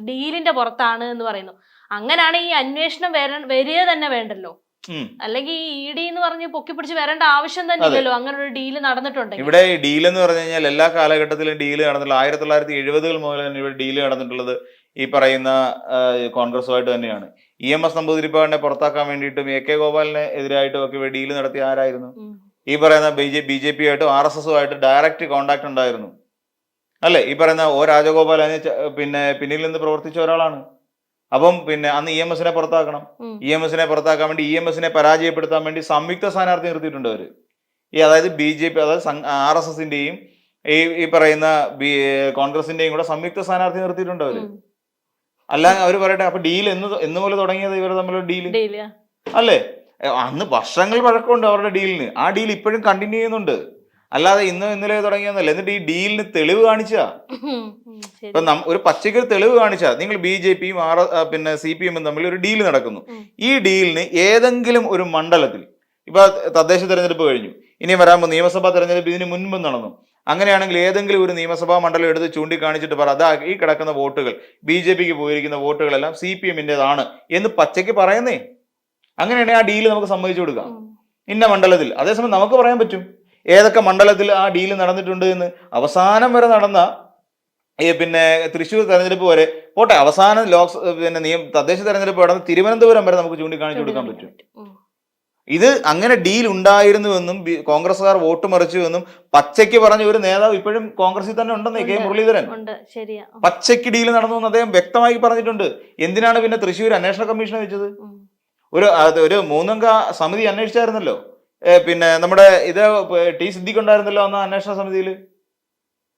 ഡീലിന്റെ പുറത്താണ് എന്ന് പറയുന്നു. അങ്ങനെയാണ് ഈ അന്വേഷണം വര വരിക തന്നെ വേണ്ടല്ലോ. അല്ലെങ്കിൽ ഈ ഇ ഡി എന്ന് പറഞ്ഞ് പൊക്കി പിടിച്ച് വരേണ്ട ആവശ്യം തന്നെയല്ലോ അങ്ങനെ ഒരു ഡീൽ നടന്നിട്ടുണ്ടെങ്കിൽ. ഇവിടെ ഡീൽ എന്ന് പറഞ്ഞു കഴിഞ്ഞാൽ എല്ലാ കാലഘട്ടത്തിലും ഡീൽ നടന്നിട്ടുള്ള ആയിരത്തി തൊള്ളായിരത്തി എഴുപതുകൾ മുതൽ തന്നെ ഇവിടെ ഡീൽ നടന്നിട്ടുള്ളത് ഈ പറയുന്ന കോൺഗ്രസുമായിട്ട് തന്നെയാണ്. ഇ എം എസ് നമ്പൂതിരിപ്പാടിനെ പുറത്താക്കാൻ വേണ്ടിയിട്ടും എ കെ ഗോപാലിനെ എതിരായിട്ടും ഒക്കെ ഇവിടെ ഡീൽ നടത്തിയ ആരായിരുന്നു? ഈ പറയുന്ന B J B J P ആയിട്ടും ആർ എസ് എസുമായിട്ട് ഡയറക്റ്റ് കോണ്ടാക്ട് ഉണ്ടായിരുന്നു. അല്ലേ? ഈ പറയുന്ന ഒ രാജഗോപാൽ അതിന് പിന്നെ പിന്നിൽ നിന്ന് പ്രവർത്തിച്ച ഒരാളാണ്. അപ്പം പിന്നെ അന്ന് ഇ എം എസിനെ പുറത്താക്കണം. ഇ എം എസിനെ പുറത്താക്കാൻ വേണ്ടി ഇ എം എസിനെ പരാജയപ്പെടുത്താൻ വേണ്ടി സംയുക്ത സ്ഥാനാർത്ഥി നിർത്തിയിട്ടുണ്ട് അവർ. ഈ അതായത് ബി ജെ പി അതായത് ആർ എസ് എസിന്റെയും ഈ ഈ പറയുന്ന ബി കോൺഗ്രസിന്റെയും കൂടെ സംയുക്ത സ്ഥാനാർത്ഥി നിർത്തിയിട്ടുണ്ട് അവർ. അല്ല അവർ പറയട്ടെ അപ്പൊ ഡീൽ എന്ന് എന്ന് പോലെ തുടങ്ങിയത് ഇവർ തമ്മിലുള്ള ഡീൽ? അല്ലേ? അന്ന് വർഷങ്ങൾ പഴക്കമുണ്ട് അവരുടെ ഡീലിന്. ആ ഡീൽ ഇപ്പോഴും കണ്ടിന്യൂ ചെയ്യുന്നുണ്ട്. അല്ലാതെ ഇന്നും ഇന്നലെ തുടങ്ങിയെന്നല്ല എന്നിട്ട് ഈ ഡീലിന് തെളിവ് കാണിച്ചാ. ഇപ്പൊ ഒരു പച്ചയ്ക്ക് ഒരു തെളിവ് കാണിച്ചാ? നിങ്ങൾ ബി ജെ പിയും ആർ പിന്നെ സി പി എമ്മും തമ്മിൽ ഒരു ഡീൽ നടക്കുന്നു. ഈ ഡീലിന് ഏതെങ്കിലും ഒരു മണ്ഡലത്തിൽ ഇപ്പൊ തദ്ദേശ തെരഞ്ഞെടുപ്പ് കഴിഞ്ഞു. ഇനി വരാൻ പോകുന്ന നിയമസഭാ തെരഞ്ഞെടുപ്പ് ഇതിന് മുൻപ് നടന്നു. അങ്ങനെയാണെങ്കിൽ ഏതെങ്കിലും ഒരു നിയമസഭാ മണ്ഡലം എടുത്ത് ചൂണ്ടിക്കാണിച്ചിട്ട് പറ അതാ ഈ കിടക്കുന്ന വോട്ടുകൾ ബി ജെ പിക്ക് പോയിരിക്കുന്ന വോട്ടുകളെല്ലാം സി പി എമ്മിന്റെതാണ് എന്ന് പച്ചയ്ക്ക് പറയുന്നേ. അങ്ങനെയാണെങ്കിൽ ആ ഡീൽ നമുക്ക് സമ്മതിച്ചു കൊടുക്കാം. ഇന്ന മണ്ഡലത്തിൽ. അതേസമയം നമുക്ക് പറയാൻ പറ്റും. ഏതൊക്കെ മണ്ഡലത്തിൽ ആ ഡീൽ നടന്നിട്ടുണ്ട് എന്ന് അവസാനം വരെ നടന്ന ഈ പിന്നെ തൃശ്ശൂർ തെരഞ്ഞെടുപ്പ് വരെ പോട്ടെ അവസാനം ലോക്സ് പിന്നെ നിയം തദ്ദേശ തെരഞ്ഞെടുപ്പ് നടന്ന തിരുവനന്തപുരം വരെ നമുക്ക് ചൂണ്ടിക്കാണിച്ചു കൊടുക്കാൻ പറ്റും. ഇത് അങ്ങനെ ഡീൽ ഉണ്ടായിരുന്നുവെന്നും കോൺഗ്രസ്സുകാർ വോട്ട് മറിച്ചുവെന്നും പച്ചയ്ക്ക് പറഞ്ഞ ഒരു നേതാവ് ഇപ്പോഴും കോൺഗ്രസിൽ തന്നെ ഉണ്ടെന്ന് കെ മുരളീധരൻ. പച്ചയ്ക്ക് ഡീൽ നടന്നു എന്ന് അദ്ദേഹം വ്യക്തമായി പറഞ്ഞിട്ടുണ്ട്. എന്തിനാണ് പിന്നെ തൃശ്ശൂർ അന്വേഷണ കമ്മീഷനെ വെച്ചത്? ഒരു ഒരു മൂന്നംഗ സമിതി അന്വേഷിച്ചായിരുന്നല്ലോ. പിന്നെ നമ്മുടെ ഇത് ടി സിദ്ദിഖ് ഉണ്ടായിരുന്നല്ലോ അന്ന് അന്വേഷണ സമിതിയിൽ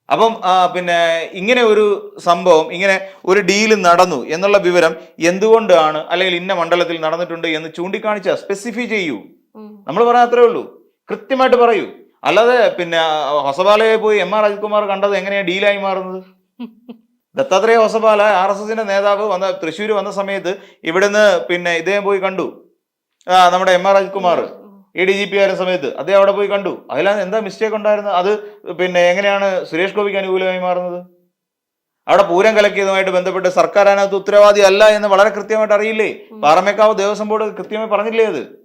അപ്പം പിന്നെ ഇങ്ങനെ ഒരു സംഭവം ഇങ്ങനെ ഒരു ഡീൽ നടന്നു എന്നുള്ള വിവരം എന്തുകൊണ്ടാണ് അല്ലെങ്കിൽ ഇന്ന മണ്ഡലത്തിൽ നടന്നിട്ടുണ്ട് എന്ന് ചൂണ്ടിക്കാണിച്ച സ്പെസിഫൈ ചെയ്യൂ. നമ്മൾ പറയാൻ അത്രേ ഉള്ളൂ. കൃത്യമായിട്ട് പറയൂ. അല്ലാതെ പിന്നെ ഹൊസബാലയെ പോയി എം ആർ അജിത്കുമാർ കണ്ടത് എങ്ങനെയാണ് ഡീലായി മാറുന്നത്? ദത്താത്രേയ ഹൊസബാല ആർ എസ് എസിന്റെ നേതാവ് വന്ന തൃശ്ശൂർ വന്ന സമയത്ത് ഇവിടുന്ന് പിന്നെ ഇദ്ദേഹം പോയി കണ്ടു. ആ, നമ്മുടെ M R Ajithkumar. A D G P ആയിരുന്ന സമയത്ത് അദ്ദേഹം അവിടെ പോയി കണ്ടു. അതിലാണ് എന്താ മിസ്റ്റേക്ക് ഉണ്ടായിരുന്നത്? അത് പിന്നെ എങ്ങനെയാണ് സുരേഷ് ഗോപിക്ക് അനുകൂലമായി മാറുന്നത്? അവിടെ പൂരം കലക്കിയതുമായിട്ട് ബന്ധപ്പെട്ട് സർക്കാർ അതിനകത്ത് ഉത്തരവാദി അല്ല എന്ന് വളരെ കൃത്യമായിട്ട് അറിയില്ലേ. പാറമേക്കാവ് ദേവസ്വം ബോർഡ് കൃത്യമായി പറഞ്ഞില്ലേ അത്?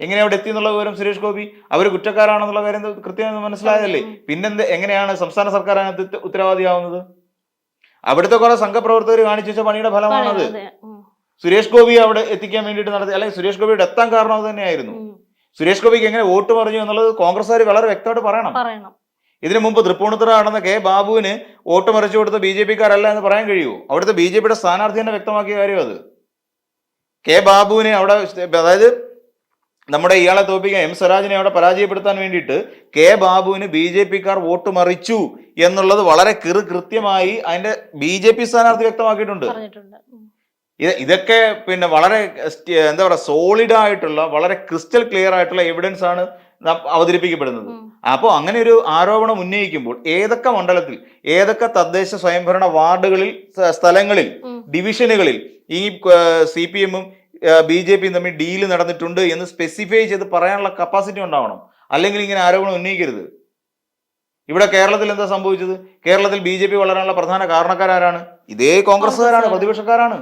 എങ്ങനെ അവിടെ എത്തി എന്നുള്ള വിവരം സുരേഷ് ഗോപി? അവർ കുറ്റക്കാരാണെന്നുള്ള കാര്യം കൃത്യമായി മനസ്സിലായതല്ലേ? പിന്നെ പിന്നെന്ത് എങ്ങനെയാണ് സംസ്ഥാന സർക്കാർ അതിനകത്ത് ഉത്ത- ഉത്തരവാദിയാവുന്നത്? അവിടുത്തെ കുറെ സംഘപ്രവർത്തകർ കാണിച്ചു വെച്ച പണിയുടെ ഫലമാണത്. സുരേഷ് ഗോപി അവിടെ എത്തിക്കാൻ വേണ്ടിയിട്ട് നടത്തി അല്ലെങ്കിൽ സുരേഷ് ഗോപിയുടെ എത്താൻ കാരണം അത് തന്നെയായിരുന്നു. സുരേഷ് ഗോപിക്ക് എങ്ങനെ വോട്ട് പറഞ്ഞു എന്നുള്ളത് കോൺഗ്രസ്സുകാർ വളരെ വ്യക്തമായിട്ട് പറയണം. പറയണം. ഇതിനു മുമ്പ് തൃപ്പൂണിത്തുറ നടന്ന കെ ബാബുവിന് വോട്ട് മറിച്ചു കൊടുത്ത ബി ജെ പിക്കാരല്ല എന്ന് പറയാൻ കഴിയുമോ അവിടുത്തെ ബി ജെ പിയുടെ സ്ഥാനാർത്ഥി തന്നെ വ്യക്തമാക്കിയ കാര്യം അത്. കെ ബാബുവിനെ അവിടെ അതായത് നമ്മുടെ ഇയാളെ തോപ്പിക്കാൻ എം സ്വരാജിനെ അവിടെ പരാജയപ്പെടുത്താൻ വേണ്ടിയിട്ട് കെ ബാബുവിന് ബി ജെ പിക്കാർ വോട്ട് മറിച്ചു എന്നുള്ളത് വളരെ കൃത്യമായി അതിന്റെ ബി ജെ പി സ്ഥാനാർത്ഥി വ്യക്തമാക്കിയിട്ടുണ്ട്. ഇത് ഇതൊക്കെ പിന്നെ വളരെ എന്താ പറയുക സോളിഡ് ആയിട്ടുള്ള വളരെ ക്രിസ്റ്റൽ ക്ലിയർ ആയിട്ടുള്ള എവിഡൻസ് ആണ് അവതരിപ്പിക്കപ്പെടുന്നത്. അപ്പോൾ അങ്ങനെ ഒരു ആരോപണം ഉന്നയിക്കുമ്പോൾ ഏതൊക്കെ മണ്ഡലത്തിൽ ഏതൊക്കെ തദ്ദേശ സ്വയംഭരണ വാർഡുകളിൽ സ്ഥലങ്ങളിൽ ഡിവിഷനുകളിൽ ഈ സി പി എമ്മും ബി ജെ പിയും തമ്മിൽ ഡീൽ നടന്നിട്ടുണ്ട് എന്ന് സ്പെസിഫൈ ചെയ്ത് പറയാനുള്ള കപ്പാസിറ്റി ഉണ്ടാവണം. അല്ലെങ്കിൽ ഇങ്ങനെ ആരോപണം ഉന്നയിക്കരുത്. ഇവിടെ കേരളത്തിൽ എന്താ സംഭവിച്ചത്? കേരളത്തിൽ ബി ജെ പി വളരാനുള്ള പ്രധാന കാരണക്കാരാണ് ഇതേ കോൺഗ്രസ്സുകാരാണ് പ്രതിപക്ഷക്കാരാണ്.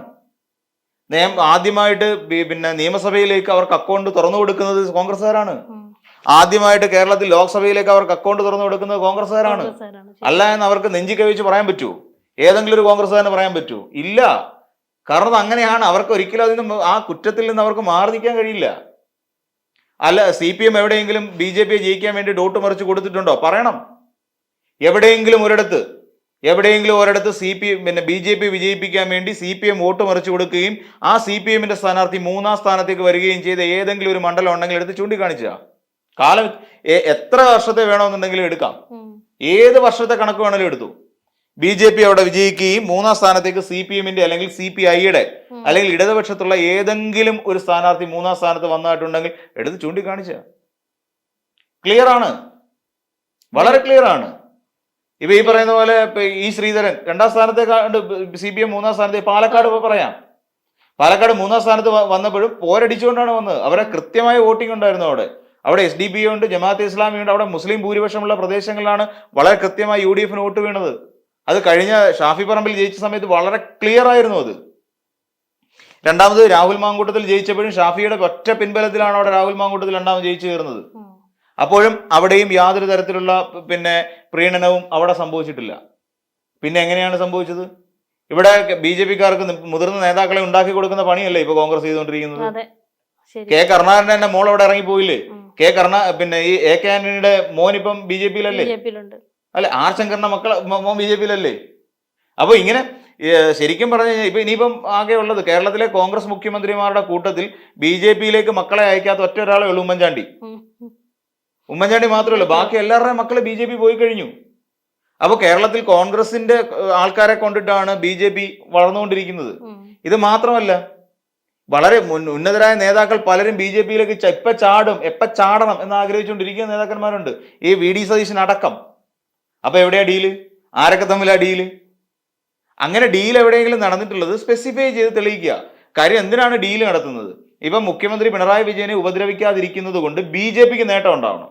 നിയം ആദ്യമായിട്ട് പിന്നെ നിയമസഭയിലേക്ക് അവർക്ക് അക്കൗണ്ട് തുറന്നു കൊടുക്കുന്നത് കോൺഗ്രസ്സുകാരാണ്. ആദ്യമായിട്ട് കേരളത്തിൽ ലോക്സഭയിലേക്ക് അവർക്ക് അക്കൗണ്ട് തുറന്നു കൊടുക്കുന്നത് കോൺഗ്രസ്സുകാരാണ്. അല്ല എന്ന് അവർക്ക് നെഞ്ചി കവിച്ച് പറയാൻ പറ്റുമോ ഏതെങ്കിലും ഒരു കോൺഗ്രസ്സുകാരന് പറയാൻ പറ്റുമോ ഇല്ല. കാരണം അത് അങ്ങനെയാണ്. അവർക്ക് ഒരിക്കലും അതിൽ നിന്ന് ആ കുറ്റത്തിൽ നിന്ന് അവർക്ക് മാറി നിൽക്കാൻ കഴിയില്ല. അല്ല സി പി എം എവിടെയെങ്കിലും ബി ജെ പിയെ ജയിക്കാൻ വേണ്ടി ഡോട്ട് മറിച്ച് കൊടുത്തിട്ടുണ്ടോ? പറയണം. എവിടെയെങ്കിലും ഒരിടത്ത്. എവിടെയെങ്കിലും ഒരിടത്ത് സി പി പിന്നെ ബി ജെ പി വിജയിപ്പിക്കാൻ വേണ്ടി സി പി എം വോട്ട് മറിച്ചു കൊടുക്കുകയും ആ സി പി എമ്മിന്റെ സ്ഥാനാർത്ഥി മൂന്നാം സ്ഥാനത്തേക്ക് വരികയും ചെയ്ത ഏതെങ്കിലും ഒരു മണ്ഡലം ഉണ്ടെങ്കിൽ എടുത്ത് ചൂണ്ടിക്കാണിച്ച. കാലം എത്ര വർഷത്തെ വേണമെന്നുണ്ടെങ്കിലും എടുക്കാം. ഏത് വർഷത്തെ കണക്ക് വേണമെങ്കിലും എടുത്തു. ബി ജെ പി അവിടെ വിജയിക്കുകയും മൂന്നാം സ്ഥാനത്തേക്ക് സി പി എമ്മിന്റെ അല്ലെങ്കിൽ സി പി ഐയുടെ അല്ലെങ്കിൽ ഇടതുപക്ഷത്തുള്ള ഏതെങ്കിലും ഒരു സ്ഥാനാർത്ഥി മൂന്നാം സ്ഥാനത്ത് വന്നിട്ടുണ്ടെങ്കിൽ എടുത്ത് ചൂണ്ടിക്കാണിച്ച. ക്ലിയർ ആണ്. വളരെ ക്ലിയർ ആണ്. ഇപ്പൊ ഈ പറയുന്ന പോലെ ഈ ശ്രീധരൻ രണ്ടാം സ്ഥാനത്തെ സി പി എം മൂന്നാം സ്ഥാനത്ത് പാലക്കാട് പറയാം. പാലക്കാട് മൂന്നാം സ്ഥാനത്ത് വന്നപ്പോഴും പോരടിച്ചുകൊണ്ടാണ് വന്നത്. അവരെ കൃത്യമായ വോട്ടിംഗ് ഉണ്ടായിരുന്നു അവിടെ. അവിടെ എസ് ഡി പി ഉണ്ട് ജമാഅത്ത് ഇസ്ലാമി ഉണ്ട് അവിടെ മുസ്ലിം ഭൂരിപക്ഷമുള്ള പ്രദേശങ്ങളിലാണ് വളരെ കൃത്യമായി യു ഡി എഫിന് വോട്ട് വീണത്. അത് കഴിഞ്ഞ ഷാഫി പറമ്പിൽ ജയിച്ച സമയത്ത് വളരെ ക്ലിയർ ആയിരുന്നു അത്. രണ്ടാമത് രാഹുൽ മാങ്കൂട്ടത്തിൽ ജയിച്ചപ്പോഴും ഷാഫിയുടെ ഒറ്റ പിൻബലത്തിലാണ് അവിടെ രാഹുൽ മാങ്കൂട്ടത്തിൽ രണ്ടാമത് ജയിച്ചു കയറുന്നത്. അപ്പോഴും അവിടെയും യാതൊരു തരത്തിലുള്ള പിന്നെ പ്രീണനവും അവിടെ സംഭവിച്ചിട്ടില്ല. പിന്നെ എങ്ങനെയാണ് സംഭവിച്ചത്? ഇവിടെ ബി ജെ പിക്കാർക്ക് മുതിർന്ന നേതാക്കളെ ഉണ്ടാക്കി കൊടുക്കുന്ന പണിയല്ലേ ഇപ്പൊ കോൺഗ്രസ് ചെയ്തുകൊണ്ടിരിക്കുന്നത്? കെ കരുണാകരന്റെ തന്നെ മോൾ അവിടെ ഇറങ്ങി പോയില്ലേ കെ കരുണ പിന്നെ ഈ എ കെ ആന്റണിയുടെ മോൻ ഇപ്പം ബി ജെ പിയിലല്ലേ? അല്ലെ ആർ ശങ്കറിന്റെ മക്കളെ മോൻ ബി ജെ പിയിലല്ലേ? അപ്പൊ ഇങ്ങനെ ശരിക്കും പറഞ്ഞു കഴിഞ്ഞാൽ ഇപ്പൊ ഇനിയിപ്പം ആകെ ഉള്ളത് കേരളത്തിലെ കോൺഗ്രസ് മുഖ്യമന്ത്രിമാരുടെ കൂട്ടത്തിൽ ബി ജെ പിയിലേക്ക് മക്കളെ അയക്കാത്ത ഒറ്റ ഒരാളെ ഉള്ളൂ ഉമ്മൻചാണ്ടി. ഉമ്മൻചാണ്ടി മാത്രമല്ല ബാക്കി എല്ലാവരുടെയും മക്കൾ ബി ജെ പി പോയി കഴിഞ്ഞു. അപ്പോൾ കേരളത്തിൽ കോൺഗ്രസിന്റെ ആൾക്കാരെ കൊണ്ടിട്ടാണ് ബി ജെ പി വളർന്നുകൊണ്ടിരിക്കുന്നത്. ഇത് മാത്രമല്ല വളരെ ഉന്നതരായ നേതാക്കൾ പലരും ബി ജെ പിയിലേക്ക് എപ്പ ചാടും എപ്പ ചാടണം എന്ന് ആഗ്രഹിച്ചുകൊണ്ടിരിക്കുന്ന നേതാക്കന്മാരുണ്ട്. ഈ വി ഡി സതീശൻ അടക്കം. അപ്പൊ എവിടെയാ ഡീൽ? ആരൊക്കെ തമ്മിലാ ഡീൽ? അങ്ങനെ ഡീൽ എവിടെയെങ്കിലും നടന്നിട്ടുള്ളത് സ്പെസിഫൈ ചെയ്ത് തെളിയിക്കുക. കാര്യം എന്തിനാണ് ഡീൽ നടത്തുന്നത്? ഇപ്പൊ മുഖ്യമന്ത്രി പിണറായി വിജയനെ ഉപദ്രവിക്കാതിരിക്കുന്നത് കൊണ്ട് ബി ജെ പിക്ക് നേട്ടം ഉണ്ടാവണം.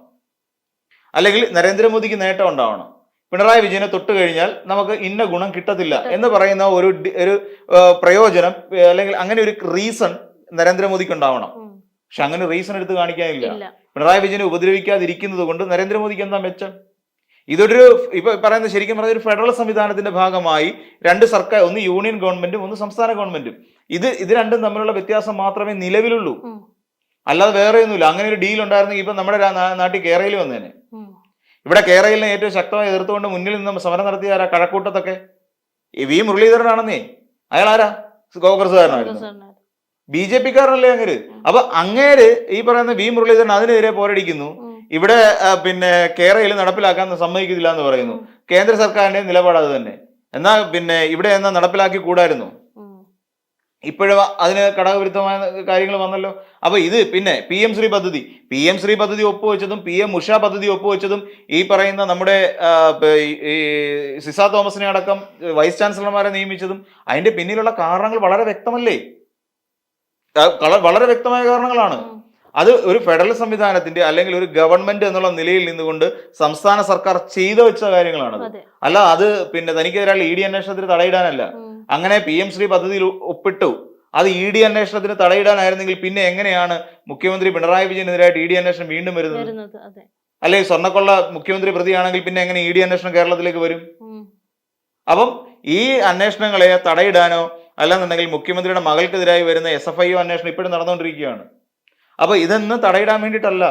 അല്ലെങ്കിൽ നരേന്ദ്രമോദിക്ക് നേട്ടം ഉണ്ടാവണം. പിണറായി വിജയനെ തൊട്ട് കഴിഞ്ഞാൽ നമുക്ക് ഇന്ന ഗുണം കിട്ടത്തില്ല എന്ന് പറയുന്ന ഒരു ഒരു പ്രയോജനം അല്ലെങ്കിൽ അങ്ങനെ ഒരു റീസൺ നരേന്ദ്രമോദിക്ക് ഉണ്ടാവണം. പക്ഷെ അങ്ങനെ റീസൺ എടുത്ത് കാണിക്കാനില്ല. പിണറായി വിജയനെ ഉപദ്രവിക്കാതിരിക്കുന്നത് കൊണ്ട് നരേന്ദ്രമോദിക്ക് എന്താ മെച്ചം? ഇതൊരു ഇപ്പൊ പറയുന്നത് ശരിക്കും പറഞ്ഞ ഒരു ഫെഡറൽ സംവിധാനത്തിന്റെ ഭാഗമായി രണ്ട് സർക്കാർ ഒന്ന് യൂണിയൻ ഗവൺമെന്റും ഒന്ന് സംസ്ഥാന ഗവൺമെന്റും ഇത് ഇത് രണ്ടും തമ്മിലുള്ള വ്യത്യാസം മാത്രമേ നിലവിലുള്ളൂ. അല്ലാതെ വേറെ ഒന്നുമില്ല. അങ്ങനെ ഒരു ഡീൽ ഉണ്ടായിരുന്നെങ്കിൽ ഇപ്പൊ നമ്മുടെ നാട്ടിൽ കേരളയിൽ വന്നേനെ. ഇവിടെ കേരളയിലെ ഏറ്റവും ശക്തമായി എതിർത്തുകൊണ്ട് മുന്നിൽ നിന്ന് സമരം നടത്തിയ ആരാ? കഴക്കൂട്ടത്തൊക്കെ. ഈ വി മുരളീധരനാണെന്നേ. അയാൾ ആരാ? കോൺഗ്രസ്സുകാരനായിരുന്നു. ബി ജെ പിക്കാരനല്ലേ അങ്ങേര്? അപ്പൊ അങ്ങേര് ഈ പറയുന്ന വി മുരളീധരൻ അതിനെതിരെ പോരടിക്കുന്നു. ഇവിടെ പിന്നെ കേരളയിൽ നടപ്പിലാക്കാൻ സമ്മതിക്കുന്നില്ല എന്ന് പറയുന്നു. കേന്ദ്ര സർക്കാരിന്റെ നിലപാട് അത് തന്നെ. എന്നാ പിന്നെ ഇവിടെ എന്നാ നടപ്പിലാക്കി കൂടായിരുന്നു. ഇപ്പോഴും അതിന് ഘടകവിരുദ്ധമായ കാര്യങ്ങൾ വന്നല്ലോ. അപ്പൊ ഇത് പിന്നെ പി എം ശ്രീ പദ്ധതി പി എം ശ്രീ പദ്ധതി ഒപ്പുവെച്ചതും പി എം ഉഷ പദ്ധതി ഒപ്പുവെച്ചതും ഈ പറയുന്ന നമ്മുടെ ഈ സിസ തോമസിനെ അടക്കം വൈസ് ചാൻസലർമാരെ നിയമിച്ചതും അതിന്റെ പിന്നിലുള്ള കാരണങ്ങൾ വളരെ വ്യക്തമല്ലേ? വളരെ വ്യക്തമായ കാരണങ്ങളാണ്. അത് ഒരു ഫെഡറൽ സംവിധാനത്തിന്റെ അല്ലെങ്കിൽ ഒരു ഗവൺമെന്റ് എന്നുള്ള നിലയിൽ നിന്നുകൊണ്ട് സംസ്ഥാന സർക്കാർ ചെയ്തു വെച്ച കാര്യങ്ങളാണ് അല്ല അത് പിന്നെ തനിക്കെതിരായ ഇ ഡി അന്വേഷണത്തിന് തടയിടാനല്ല. അങ്ങനെ പി എം ശ്രീ പദ്ധതിയിൽ ഒപ്പിട്ടു. അത് ഇ ഡി അന്വേഷണത്തിന് തടയിടാനായിരുന്നെങ്കിൽ പിന്നെ എങ്ങനെയാണ് മുഖ്യമന്ത്രി പിണറായി വിജയനെതിരായിട്ട് ഇ ഡി അന്വേഷണം വീണ്ടും വരുന്നത്? അല്ലെ അല്ലെങ്കിൽ സ്വർണക്കൊള്ള മുഖ്യമന്ത്രി പ്രതിയാണെങ്കിൽ പിന്നെ എങ്ങനെ ഇ ഡി അന്വേഷണം കേരളത്തിലേക്ക് വരും. അപ്പം ഈ അന്വേഷണങ്ങളെ തടയിടാനോ അല്ലെന്നുണ്ടെങ്കിൽ മുഖ്യമന്ത്രിയുടെ മകൾക്കെതിരായി വരുന്ന എസ് എഫ് ഐ ഒ അന്വേഷണം ഇപ്പോഴും നടന്നുകൊണ്ടിരിക്കുകയാണ്. അപ്പൊ ഇതൊന്നും തടയിടാൻ വേണ്ടിയിട്ടല്ല.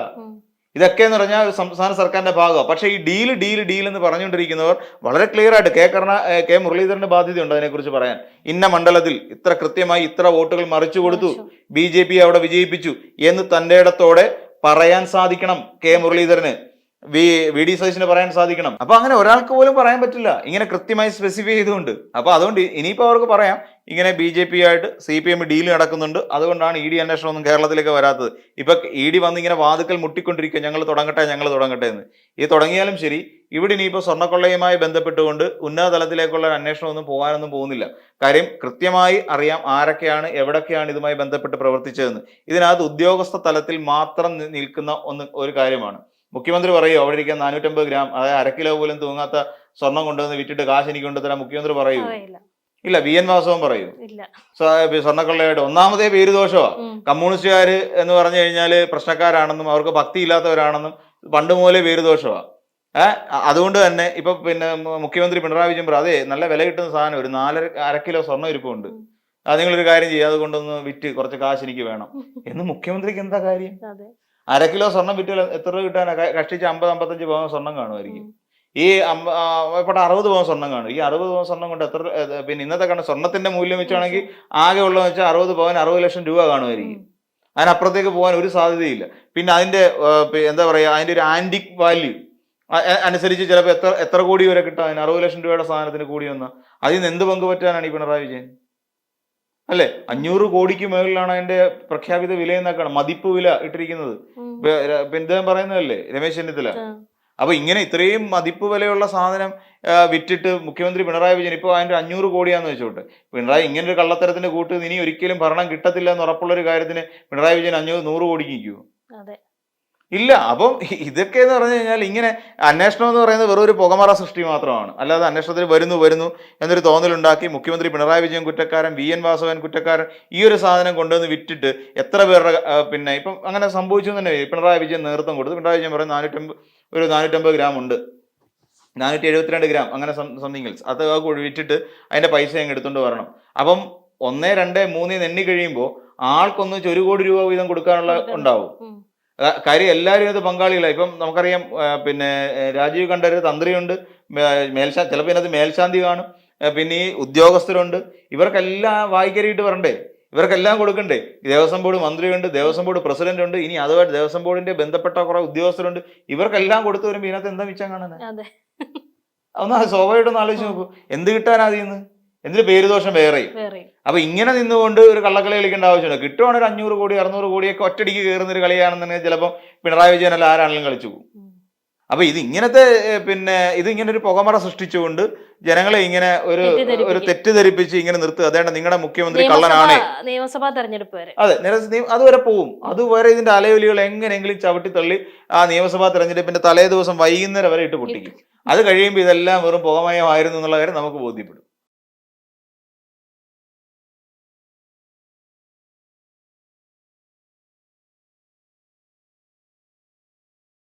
ഇതൊക്കെ എന്ന് പറഞ്ഞാൽ സംസ്ഥാന സർക്കാരിന്റെ ഭാഗമാണ് പക്ഷേ ഈ ഡീൽ ഡീൽ ഡീൽ എന്ന് പറഞ്ഞുകൊണ്ടിരിക്കുന്നവർ വളരെ ക്ലിയർ ആയിട്ട് കെ കരുണ കെ മുരളീധരന്റെ ബാധ്യതയുണ്ട് അതിനെക്കുറിച്ച് പറയാൻ. ഇന്ന മണ്ഡലത്തിൽ ഇത്ര കൃത്യമായി ഇത്ര വോട്ടുകൾ മറിച്ചു കൊടുത്തു. ബി ജെ പി അവിടെ വിജയിപ്പിച്ചു എന്ന് തന്റെ ഇടത്തോടെ പറയാൻ സാധിക്കണം കെ മുരളീധരന്. വി ഡി സതീശന് പറയാൻ സാധിക്കണം. അപ്പൊ അങ്ങനെ ഒരാൾക്ക് പോലും പറയാൻ പറ്റില്ല. ഇങ്ങനെ കൃത്യമായി സ്പെസിഫൈ ചെയ്തുകൊണ്ട്. അപ്പൊ അതുകൊണ്ട് ഇനിയിപ്പോ അവർക്ക് പറയാം ഇങ്ങനെ ബി ജെ പി ആയിട്ട് സി പി എം ഡീൽ നടക്കുന്നുണ്ട്. അതുകൊണ്ടാണ് ഇ ഡി അന്വേഷണം ഒന്നും കേരളത്തിലേക്ക് വരാത്തത്. ഇപ്പൊ ഇ ഡി വന്ന് ഇങ്ങനെ വാതുക്കൽ മുട്ടിക്കൊണ്ടിരിക്കുക ഞങ്ങൾ തുടങ്ങട്ടെ ഞങ്ങൾ തുടങ്ങട്ടെ എന്ന്. ഇത് തുടങ്ങിയാലും ശരി ഇവിടെ ഇനിയിപ്പോൾ സ്വർണക്കൊള്ളയുമായി ബന്ധപ്പെട്ടുകൊണ്ട് ഉന്നതതലത്തിലേക്കുള്ള ഒരു അന്വേഷണം ഒന്നും പോകാനൊന്നും പോകുന്നില്ല. കാര്യം കൃത്യമായി അറിയാം ആരൊക്കെയാണ് എവിടൊക്കെയാണ് ഇതുമായി ബന്ധപ്പെട്ട് പ്രവർത്തിച്ചതെന്ന്. ഇതിനകത്ത് ഉദ്യോഗസ്ഥ തലത്തിൽ മാത്രം നിൽക്കുന്ന ഒന്ന് ഒരു കാര്യമാണ്. മുഖ്യമന്ത്രി പറയൂ അവിടെ ഇരിക്കാൻ നാനൂറ്റമ്പത് ഗ്രാം അതായത് അര കിലോ പോലും തൂങ്ങാത്ത സ്വർണം കൊണ്ടുവന്ന് വിറ്റിട്ട് കാശ് എനിക്ക് കൊണ്ടുതരാൻ മുഖ്യമന്ത്രി പറയൂ. ഇല്ല വി എൻ വാസവൻ പറയൂ. സ്വർണക്കൊള്ളയായിട്ട്. ഒന്നാമതേ പേര് ദോഷമാ കമ്മ്യൂണിസ്റ്റുകാര് കമ്മ്യൂണിസ്റ്റുകാർ എന്ന് പറഞ്ഞു കഴിഞ്ഞാൽ പ്രശ്നക്കാരാണെന്നും അവർക്ക് ഭക്തി ഇല്ലാത്തവരാണെന്നും പണ്ട് മുതലേ പേര് ദോഷമാ ഏഹ് അതുകൊണ്ട് തന്നെ ഇപ്പൊ പിന്നെ മുഖ്യമന്ത്രി പിണറായി വിജയൻ പറയും അതെ നല്ല വില കിട്ടുന്ന സാധനം ഒരു നാലര അര കിലോ സ്വർണം ഇരിപ്പുണ്ട്. അത് നിങ്ങളൊരു കാര്യം ചെയ്യുക അത് കൊണ്ടൊന്ന് വിറ്റ് കുറച്ച് കാശ് എനിക്ക് വേണം. എന്ന് മുഖ്യമന്ത്രിക്ക് എന്താ കാര്യം? അര കിലോ സ്വർണം വിറ്റാൽ എത്ര രൂപ കിട്ടാനാ? കഷ്ടിച്ച് അമ്പത് അമ്പത്തഞ്ച് പവൻ സ്വർണം കാണുമായിരിക്കും ഈ ഇവിടെ അറുപത് പവൻ സ്വർണം കാണും. ഈ അറുപത് പവൻ സ്വർണം കൊണ്ട് എത്ര പിന്നെ ഇന്നത്തെ കണ്ട സ്വർണത്തിന്റെ മൂല്യം വെച്ചാണെങ്കിൽ ആകെ ഉള്ളതെന്ന് വെച്ചാൽ അറുപത് പവൻ അറുപത് ലക്ഷം രൂപ കാണുമായിരിക്കും. അതിനപ്പുറത്തേക്ക് പോകാൻ ഒരു സാധ്യതയില്ല. പിന്നെ അതിന്റെ എന്താ പറയാ അതിന്റെ ഒരു ആന്റിക് വാല്യൂ അനുസരിച്ച് ചിലപ്പോൾ എത്ര എത്ര കോടി വരെ കിട്ടാൻ അതിന്? അറുപത് ലക്ഷം രൂപയുടെ സാധനത്തിന് കൂടി വന്ന. അതിൽ നിന്ന് എന്ത് പങ്ക് പറ്റാനാണ് ഈ പിണറായി വിജയൻ? അല്ലേ? അഞ്ഞൂറ് കോടിക്ക് മുകളിലാണ് അതിന്റെ പ്രഖ്യാപിത വില എന്നൊക്കെയാണ് മതിപ്പ് വില ഇട്ടിരിക്കുന്നത്. ഇപ്പൊ ഇപ്പൊ ഇദ്ദേഹം പറയുന്നതല്ലേ രമേശ് ചെന്നിത്തല? അപ്പൊ ഇങ്ങനെ ഇത്രയും മതിപ്പ് വിലയുള്ള സാധനം വിറ്റിട്ട് മുഖ്യമന്ത്രി പിണറായി വിജയൻ ഇപ്പോൾ അതിന്റെ അഞ്ഞൂറ് കോടിയാന്ന് വെച്ചോട്ടെ. പിണറായി ഇങ്ങനെ ഒരു കള്ളത്തരത്തിന്റെ കൂട്ട് ഇനി ഒരിക്കലും ഭരണം കിട്ടത്തില്ല എന്ന് ഉറപ്പുള്ള ഒരു കാര്യത്തിന് പിണറായി വിജയൻ അഞ്ഞൂറ് നൂറ് കോടിക്ക് നിൽക്കുമോ ഇല്ല അപ്പം ഇതൊക്കെ എന്ന് പറഞ്ഞു കഴിഞ്ഞാൽ ഇങ്ങനെ അന്വേഷണം എന്ന് പറയുന്നത് വെറും ഒരു പുകമറ സൃഷ്ടി മാത്രമാണ്. അല്ലാതെ അന്വേഷണത്തിൽ വരുന്നു വരുന്നു എന്നൊരു തോന്നലുണ്ടാക്കി മുഖ്യമന്ത്രി പിണറായി വിജയൻ കുറ്റക്കാരൻ വി എൻ വാസവൻ കുറ്റക്കാരൻ ഈ ഒരു സാധനം കൊണ്ടുവന്ന് വിറ്റിട്ട് എത്ര പേരുടെ പിന്നെ ഇപ്പം അങ്ങനെ സംഭവിച്ചു തന്നെ. പിണറായി വിജയൻ നേതൃത്വം കൊടുത്തു. പിണറായി വിജയൻ പറയുന്നത് നാനൂറ്റമ്പത് ഒരു നാനൂറ്റമ്പത് ഗ്രാം ഉണ്ട്. നാനൂറ്റി എഴുപത്തിരണ്ട് ഗ്രാം അങ്ങനെ സംതിങ് എൽസ് അത് വിറ്റിട്ട് അതിന്റെ പൈസ അങ്ങ് എടുത്തുകൊണ്ട് വരണം. അപ്പം ഒന്ന് രണ്ട് മൂന്ന് എണ്ണി കഴിയുമ്പോൾ ആൾക്കൊന്ന് ഒരു കോടി രൂപ വീതം കൊടുക്കാനുള്ള ഉണ്ടാവും. കാര്യം എല്ലാവരും ഇത് പങ്കാളികളായി ഇപ്പം നമുക്കറിയാം പിന്നെ രാജീവ് കണ്ട ഒരു തന്ത്രിയുണ്ട് മേൽശാ ചിലപ്പോൾ ഇതിനകത്ത് മേൽശാന്തി കാണും. പിന്നെ ഈ ഉദ്യോഗസ്ഥരുണ്ട്. ഇവർക്കെല്ലാം വായിക്കരിയിട്ട് വരണ്ടേ? ഇവർക്കെല്ലാം കൊടുക്കണ്ടേ? ദേവസ്വം ബോർഡ് മന്ത്രിയുണ്ട് ദേവസ്വം ബോർഡ് പ്രസിഡന്റ് ഉണ്ട് ഇനി അതുമായിട്ട് ദേവസ്വം ബോർഡിന്റെ ബന്ധപ്പെട്ട കുറെ ഉദ്യോഗസ്ഥരുണ്ട്. ഇവർക്കെല്ലാം കൊടുത്തു വരുമ്പോൾ ഇതിനകത്ത് എന്താ മിച്ചം അതെ. ഒന്ന് സ്വാഭാവികമായിട്ടൊന്ന് ആലോചിച്ച് നോക്കൂ. എന്ത് കിട്ടാനാ അതിൽ എന്തിന് പേരുദോഷം വേറെയും വേറെ. അപ്പൊ ഇങ്ങനെ നിന്നുകൊണ്ട് ഒരു കള്ളക്കളി കളിക്കേണ്ട ആവശ്യമില്ല. കിട്ടുവാണെങ്കിൽ ഒരു അഞ്ഞൂറ് കോടി അറുന്നൂറ് കോടിയൊക്കെ ഒറ്റടിക്ക് കയറുന്ന ഒരു കളിയാണെന്നുണ്ടെങ്കിൽ ചിലപ്പോൾ പിണറായി വിജയൻ അല്ല ആരാണെങ്കിലും കളിച്ചു പോകും. അപ്പൊ ഇത് ഇങ്ങനത്തെ പിന്നെ ഇത് ഇങ്ങനെ ഒരു പുകമറ സൃഷ്ടിച്ചുകൊണ്ട് ജനങ്ങളെ ഇങ്ങനെ ഒരു ഒരു തെറ്റിദ്ധരിപ്പിച്ച് ഇങ്ങനെ നിർത്തുക. അതേണ്ട നിങ്ങളുടെ മുഖ്യമന്ത്രി കള്ളനാണ്. നിയമസഭാ തെരഞ്ഞെടുപ്പ് വരെ. അതെ അതുവരെ പോവും. അതുവരെ ഇതിന്റെ അലയൊലികൾ എങ്ങനെയെങ്കിലും ചവിട്ടി തള്ളി ആ നിയമസഭാ തെരഞ്ഞെടുപ്പിന്റെ തലേ ദിവസം വൈകുന്നേരം വരെ ഇട്ട് പൊട്ടിക്കും. അത് കഴിയുമ്പോൾ ഇതെല്ലാം വെറും പുകമയമായിരുന്നു എന്നുള്ള കാര്യം നമുക്ക് ബോധ്യപ്പെടും.